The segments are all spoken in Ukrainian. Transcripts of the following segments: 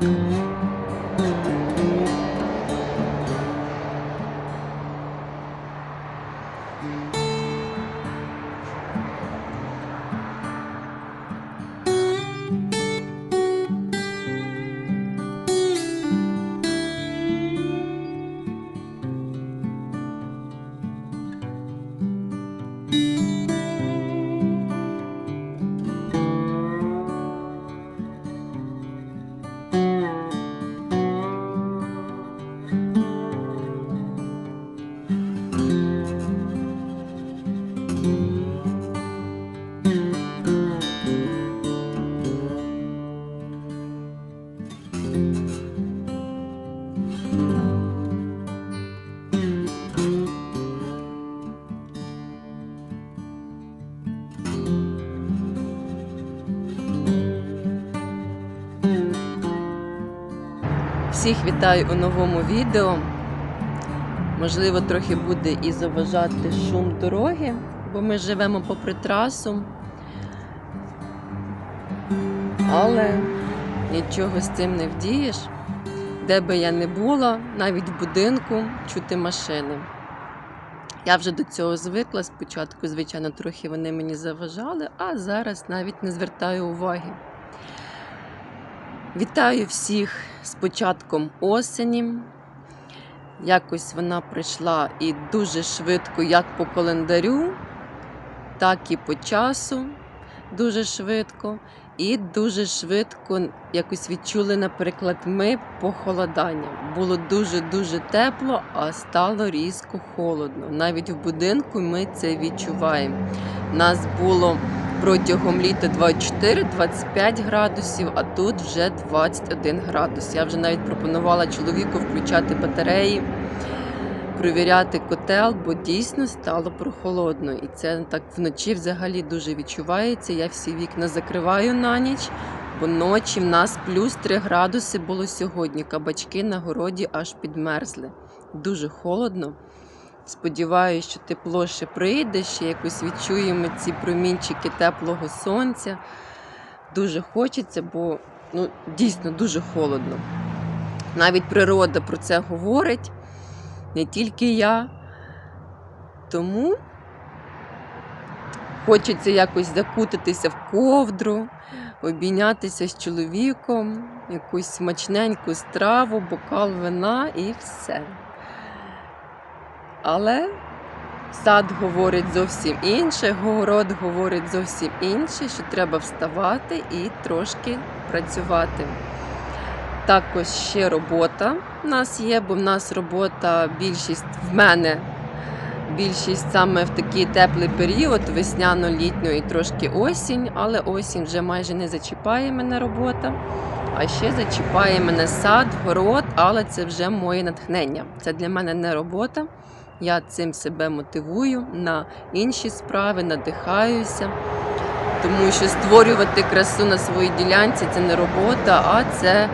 Mm-hmm. Всіх вітаю у новому відео. Можливо, трохи буде і заважати шум дороги, бо ми живемо попри трасу. Але нічого з цим не вдієш. Де би я не була, навіть в будинку чути машини. Я вже до цього звикла. Спочатку, звичайно, трохи вони мені заважали, а зараз навіть не звертаю уваги. Вітаю всіх з початком осені. Якось вона прийшла і дуже швидко, як по календарю, так і по часу, дуже швидко. І дуже швидко якось відчули, наприклад, ми похолодання. Було дуже-дуже тепло, а стало різко холодно. Навіть в будинку ми це відчуваємо. Нас було протягом літа 24-25 градусів, а тут вже 21 градус. Я вже навіть пропонувала чоловіку включати батареї, провіряти котел, бо дійсно стало прохолодно. І це так вночі взагалі дуже відчувається. Я всі вікна закриваю на ніч, бо ночі в нас плюс 3 градуси було сьогодні. Кабачки на городі аж підмерзли. Дуже холодно. Сподіваюся, що тепло ще прийде, ще якось відчуємо ці промінчики теплого сонця. Дуже хочеться, бо ну, дійсно дуже холодно. Навіть природа про це говорить, не тільки я. Тому хочеться якось закутатися в ковдру, обійнятися з чоловіком, якусь смачненьку страву, бокал вина і все. Але сад говорить зовсім інше, город говорить зовсім інше, що треба вставати і трошки працювати. Також ще робота в нас є, бо в нас робота більшість в мене. Більшість саме в такий теплий період, весняно-літню і трошки осінь, але осінь вже майже не зачіпає мене робота. А ще зачіпає мене сад, город, але це вже моє натхнення. Це для мене не робота. Я цим себе мотивую на інші справи, надихаюся. Тому що створювати красу на своїй ділянці це не робота, а це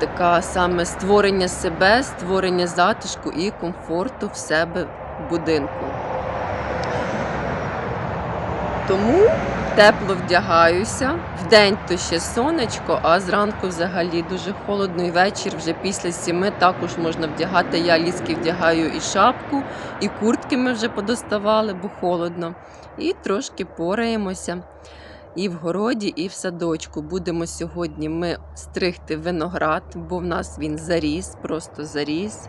така саме створення себе, створення затишку і комфорту в себе в будинку. Тому тепло вдягаюся. Вдень то ще сонечко, а зранку взагалі дуже холодно. І вечір вже після сіми також можна вдягати. Я ліски вдягаю і шапку, і куртки ми вже подоставали, бо холодно. І трошки пораємося. І в городі, і в садочку. Будемо сьогодні ми стригти виноград, бо в нас він заріс, просто заріс.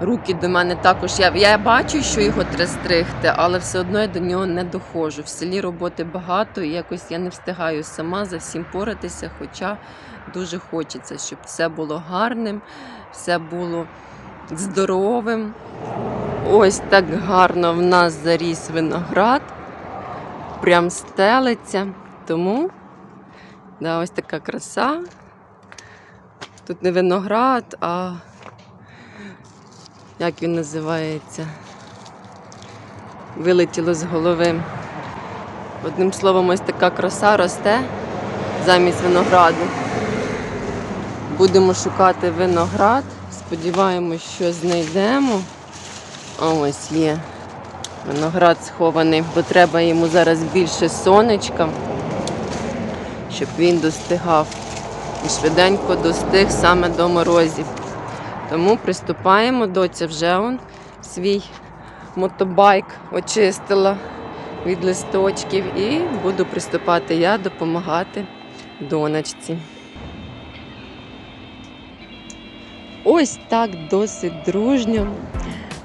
Руки до мене також. Я, я бачу, що його треба стригти, але все одно я до нього не доходжу. В селі роботи багато, і якось я не встигаю сама за всім поратися, хоча дуже хочеться, щоб все було гарним, все було здоровим. Ось так гарно в нас заріс виноград, прям стелиться. Тому да, ось така краса. Тут не виноград, а як він називається? Вилетіло з голови. Одним словом, ось така краса росте замість винограду. Будемо шукати виноград. Сподіваємось, що знайдемо. Ось є. Виноград схований, бо треба йому зараз більше сонечка, щоб він достигав. І швиденько достиг саме до морозів. Тому приступаємо. Доця вже он свій мотобайк очистила від листочків і буду приступати я допомагати донечці. Ось так досить дружньо.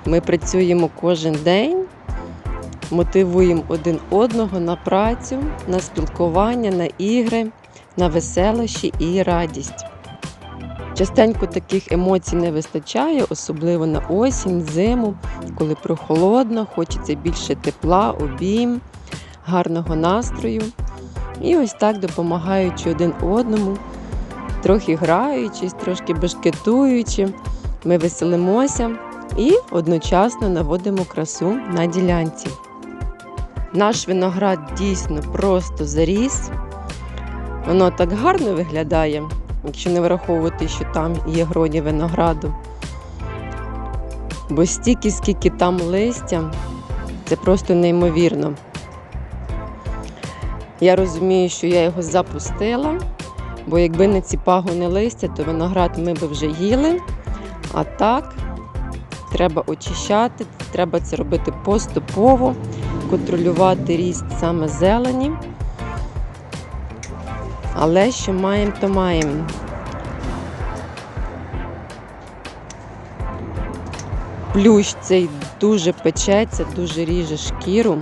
Ми працюємо кожен день, мотивуємо один одного на працю, на спілкування, на ігри, на веселощі і радість. Частенько таких емоцій не вистачає, особливо на осінь, зиму, коли прохолодно, хочеться більше тепла, обійм, гарного настрою. І ось так допомагаючи один одному, трохи граючись, трошки бешкетуючи, ми веселимося і одночасно наводимо красу на ділянці. Наш виноград дійсно просто заріс. Воно так гарно виглядає. Якщо не враховувати, що там є гроні винограду. Бо стільки, скільки там листя, це просто неймовірно. Я розумію, що я його запустила, бо якби не ці пагони листя, то виноград ми би вже їли. А так, треба очищати, треба це робити поступово, контролювати ріст саме зелені. Але що маємо, то маємо. Плющ цей дуже печеться, дуже ріже шкіру.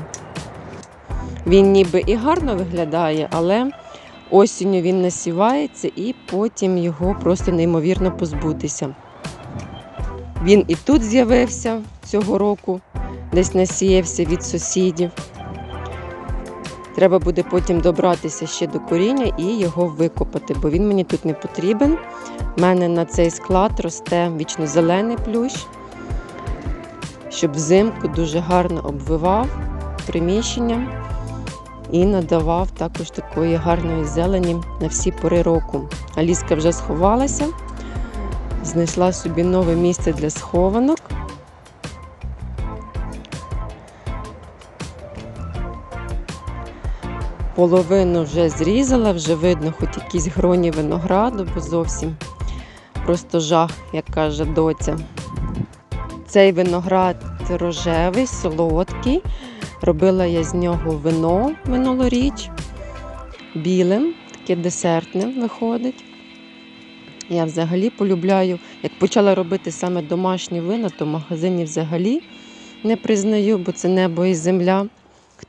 Він ніби і гарно виглядає, але осінню він насівається і потім його просто неймовірно позбутися. Він і тут з'явився цього року, десь насіявся від сусідів. Треба буде потім добратися ще до коріння і його викопати, бо він мені тут не потрібен. У мене на цей склад росте вічно-зелений плющ, щоб взимку дуже гарно обвивав приміщення і надавав також такої гарної зелені на всі пори року. Аліска вже сховалася, знайшла собі нове місце для схованок. Половину вже зрізала, вже видно хоч якісь гроні винограду, бо зовсім просто жах, як каже доця. Цей виноград рожевий, солодкий. Робила я з нього вино минулоріч, білим, таке десертним виходить. Я взагалі полюбляю, як почала робити саме домашні вина, то в магазині взагалі не признаю, бо це небо і земля.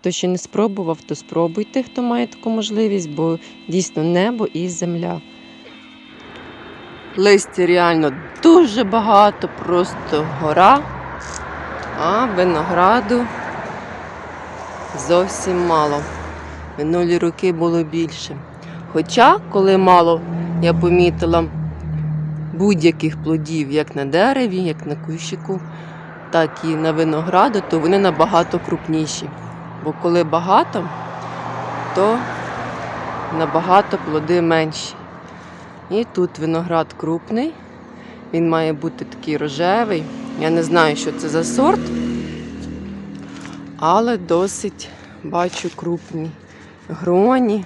Хто ще не спробував, то спробуйте, хто має таку можливість, бо дійсно небо і земля. Листя реально дуже багато, просто гора, а винограду зовсім мало. Минулі роки було більше. Хоча, коли мало, я помітила будь-яких плодів, як на дереві, як на кущику, так і на винограду, то вони набагато крупніші. Бо коли багато, то набагато плоди менші. І тут виноград крупний, він має бути такий рожевий. Я не знаю, що це за сорт, але досить бачу крупні гроні.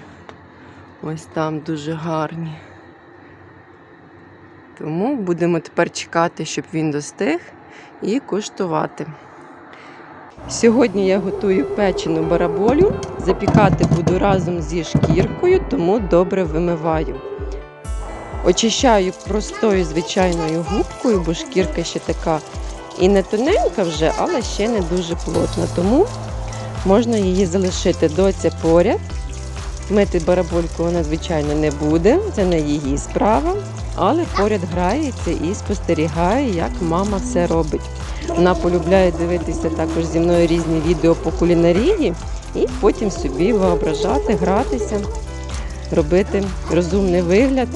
Ось там дуже гарні. Тому будемо тепер чекати, щоб він достиг і куштувати. Сьогодні я готую печену бараболю. Запікати буду разом зі шкіркою, тому добре вимиваю. Очищаю простою звичайною губкою, бо шкірка ще така і не тоненька вже, але ще не дуже плотна. Тому можна її залишити доця поряд. Мити барабольку вона, звичайно, не буде, це не її справа, але поряд грається і спостерігає, як мама все робить. Вона полюбляє дивитися також зі мною різні відео по кулінарії і потім собі воображати, гратися, робити розумний вигляд,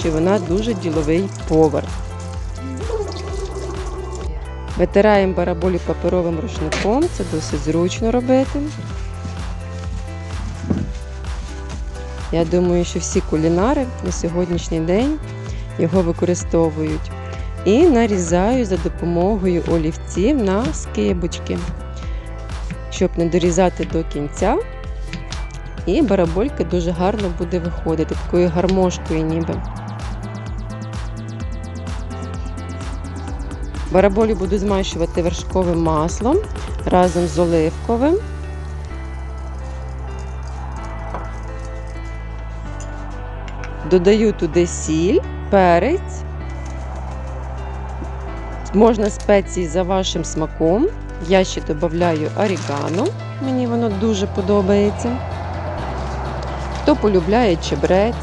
що вона дуже діловий повар. Витираємо бараболі паперовим рушником, це досить зручно робити. Я думаю, що всі кулінари на сьогоднішній день його використовують. І нарізаю за допомогою олівців на скибочки, щоб не дорізати до кінця. І бараболька дуже гарно буде виходити, такою гармошкою ніби. Бараболю буду змащувати вершковим маслом разом з оливковим. Додаю туди сіль, перець. Можна спеції за вашим смаком. Я ще додаю орігано, мені воно дуже подобається. Хто полюбляє чебрець.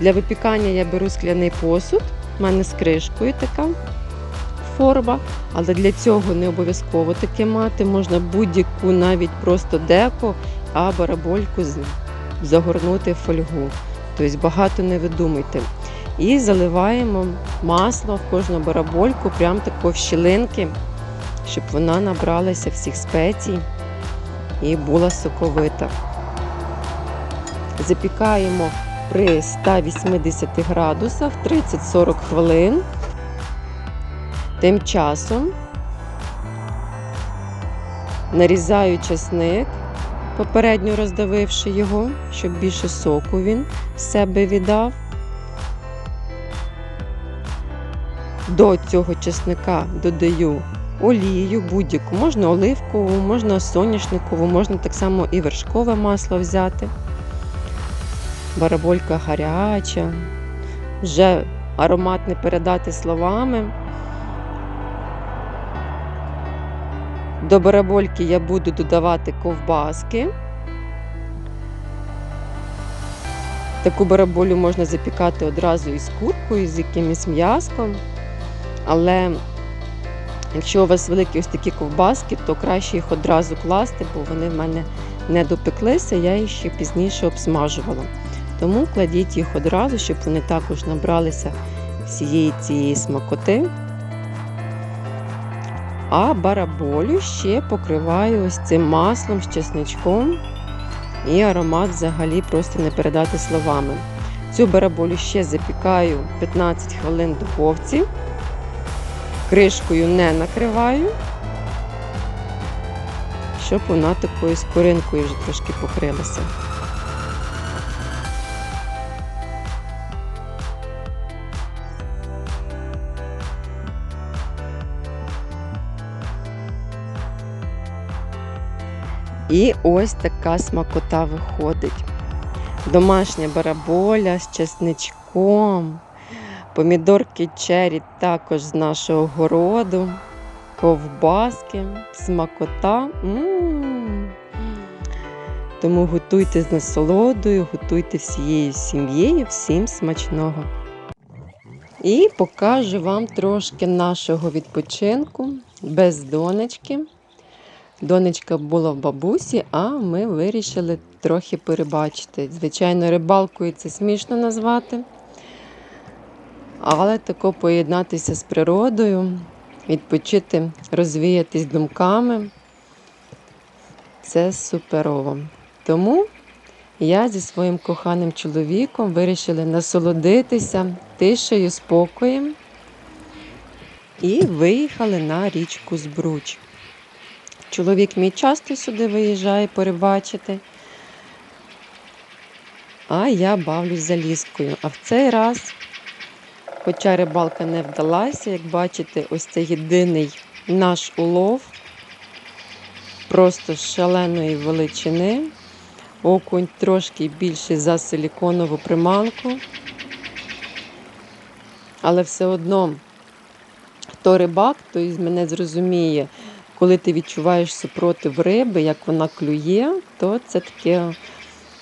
Для випікання я беру скляний посуд, у мене з кришкою така форма, але для цього не обов'язково таке мати. Можна будь-яку навіть просто деко, а барабольку загорнути в фольгу. Тобто багато не видумуйте. І заливаємо масло в кожну барабольку, прям тако в щілинки, щоб вона набралася всіх спецій і була соковита. Запікаємо при 180 градусах 30-40 хвилин. Тим часом нарізаю чесник, попередньо роздавивши його, щоб більше соку він з себе віддав. До цього чесника додаю олію будь-яку, можна оливкову, можна соняшникову, можна так само і вершкове масло взяти. Бараболька гаряча, вже аромат не передати словами. До барабольки я буду додавати ковбаски. Таку бараболю можна запікати одразу із куркою, з якимось м'яском. Але якщо у вас великі ось такі ковбаски, то краще їх одразу класти, бо вони в мене не допеклися, я їх ще пізніше обсмажувала. Тому кладіть їх одразу, щоб вони також набралися всієї цієї смакоти. А бараболю ще покриваю ось цим маслом з чесничком. І аромат взагалі просто не передати словами. Цю бараболю ще запікаю 15 хвилин в духовці. Кришкою не накриваю, щоб вона такою скоринкою вже трошки покрилася. І ось така смакота виходить. Домашня бараболя з чесничком, помідорки чері також з нашого городу, ковбаски, смакота. М-м-м. Тому готуйте з насолодою, готуйте всією сім'єю, всім смачного. І покажу вам трошки нашого відпочинку без донечки. Донечка була в бабусі, а ми вирішили трохи перебачити. Звичайно, рибалкою це смішно назвати. Але тако поєднатися з природою, відпочити, розвіятись думками це суперово. Тому я зі своїм коханим чоловіком вирішили насолодитися тишею, спокоєм і виїхали на річку Збруч. Чоловік мій часто сюди виїжджає порибачити. А я бавлюсь за ліскою. А в цей раз, хоча рибалка не вдалася, як бачите, ось це єдиний наш улов, просто шаленої величини. Окунь трошки більший за силіконову приманку. Але все одно, хто рибак, той мене зрозуміє коли ти відчуваєш супротив риби, як вона клює, то це таке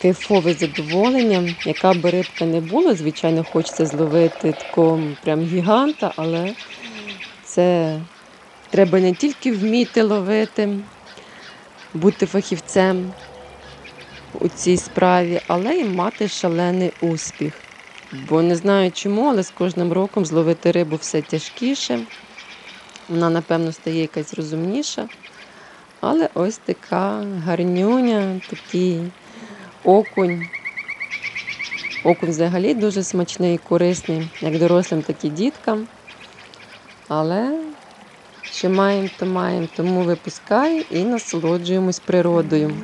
кайфове задоволення. Яка би рибка не була, звичайно, хочеться зловити такого прям гіганта, але це треба не тільки вміти ловити, бути фахівцем у цій справі, але й мати шалений успіх. Бо не знаю чому, але з кожним роком зловити рибу все тяжкіше. Вона, напевно, стає якась розумніша. Але ось така гарнюня, такий окунь. Окунь взагалі дуже смачний і корисний, як дорослим, так і діткам. Але що маємо, то маємо, тому випускаю і насолоджуємось природою.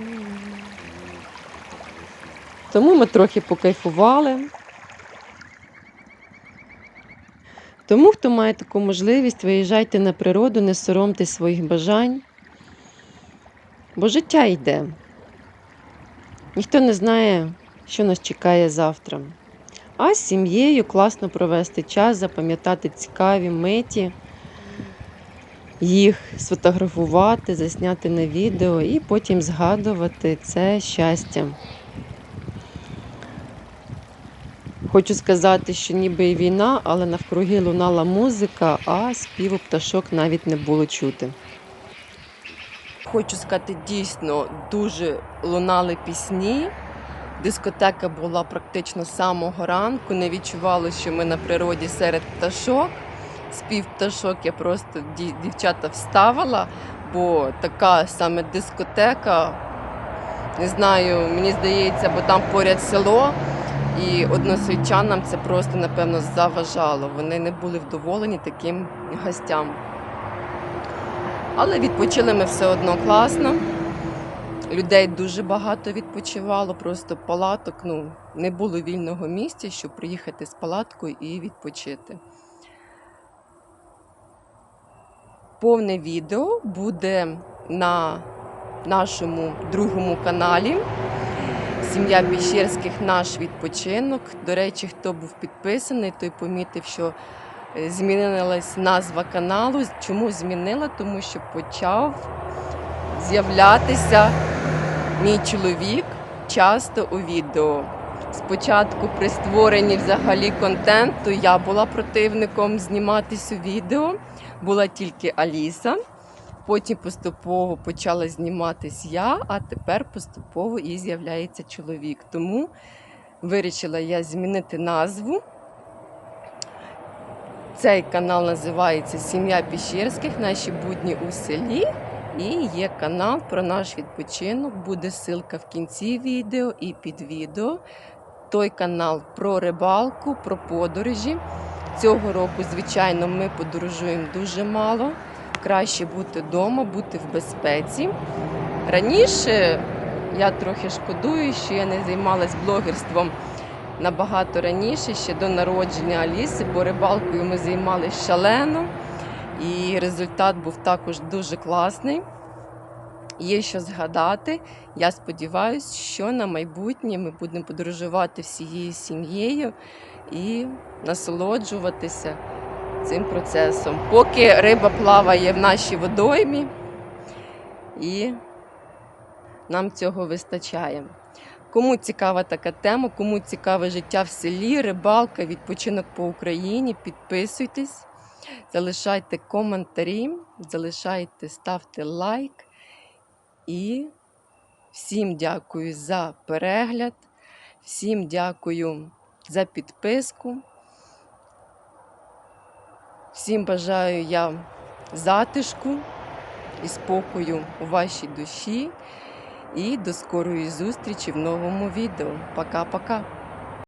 Тому ми трохи покайфували. Тому, хто має таку можливість, виїжджайте на природу, не соромте своїх бажань, бо життя йде. Ніхто не знає, що нас чекає завтра. А з сім'єю класно провести час, запам'ятати цікаві миті, їх сфотографувати, засняти на відео і потім згадувати це щастя. Хочу сказати, що ніби і війна, але навкруги лунала музика, а співу пташок навіть не було чути. Хочу сказати, дійсно дуже лунали пісні. Дискотека була практично з самого ранку. Не відчували, що ми на природі серед пташок. спів пташок я просто дівчата вставила, бо така саме дискотека, не знаю, мені здається, бо там поряд село. І односельчанам це просто, напевно, заважало. Вони не були вдоволені таким гостям. Але відпочили ми все одно класно. Людей дуже багато відпочивало, просто палаток. Ну, не було вільного місця, щоб приїхати з палаткою і відпочити. Повне відео буде на нашому другому каналі. Сім'я Піщерських наш відпочинок. До речі, хто був підписаний, той помітив, що е, змінилась назва каналу. Чому змінила? Тому що почав з'являтися мій чоловік часто у відео. Спочатку при створенні взагалі контенту я була противником зніматись у відео, була тільки Аліса. Потім поступово почала зніматись я, а тепер поступово і з'являється чоловік. Тому вирішила я змінити назву. Цей канал називається Сім'я Піщерських, наші будні у селі. І є канал про наш відпочинок. Буде ссылка в кінці відео і під відео. Той канал про рибалку, про подорожі. Цього року, звичайно, ми подорожуємо дуже мало. Краще бути вдома, бути в безпеці. Раніше я трохи шкодую, що я не займалась блогерством набагато раніше, ще до народження Аліси, бо рибалкою ми займалися шалено. І результат був також дуже класний. Є що згадати. Я сподіваюся, що на майбутнє ми будемо подорожувати всією сім'єю і насолоджуватися цим процесом. Поки риба плаває в нашій водоймі, і нам цього вистачає. Кому цікава така тема, кому цікаве життя в селі, рибалка, відпочинок по Україні, підписуйтесь, залишайте коментарі, залишайте, ставте лайк. І всім дякую за перегляд, всім дякую за підписку. Всім бажаю я затишку і спокою у вашій душі. І до скорої зустрічі в новому відео. Пока-пока!